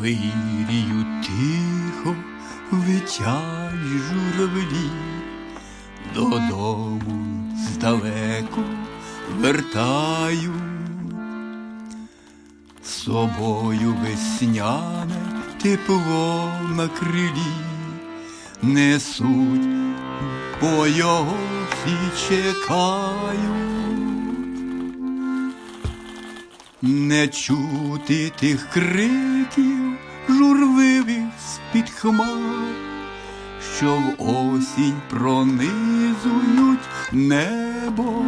вирію тихо летять журавлі, додому здалеку вертаю, собою весняне тепло на крилі, несуть, бо його всі чекають. Не чути тих криків журливих з-під хмар, що в осінь пронизують небо,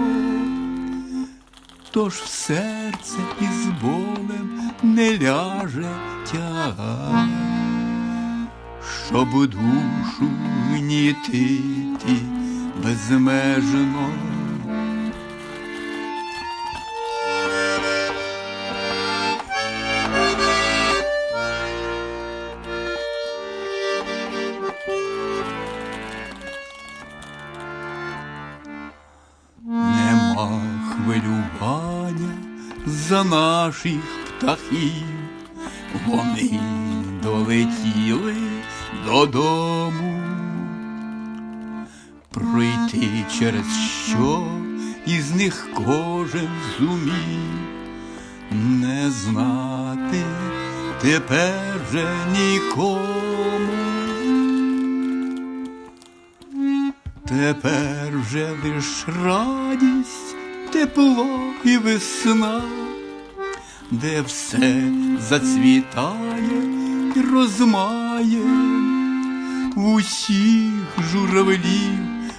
тож в серце із болем не ляже тягар, щоб душу гнітити безмежно. Хвилювання за наших птахів, вони долетіли додому, пройти через що із них кожен зумів, не знати тепер же нікому. Тепер вже лиш радість, тепло і весна, де все зацвітає і розмає, усіх журавлів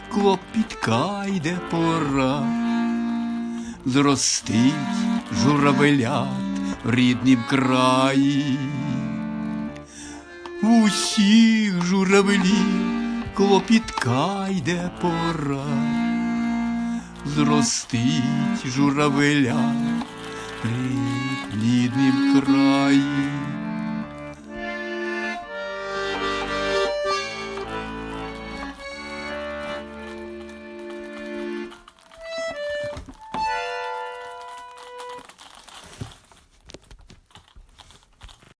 клопітка йде пора, зростить журавелят в ріднім краї, усіх журавлів клопітка йде пора, зростить журавеля при ріднім краї.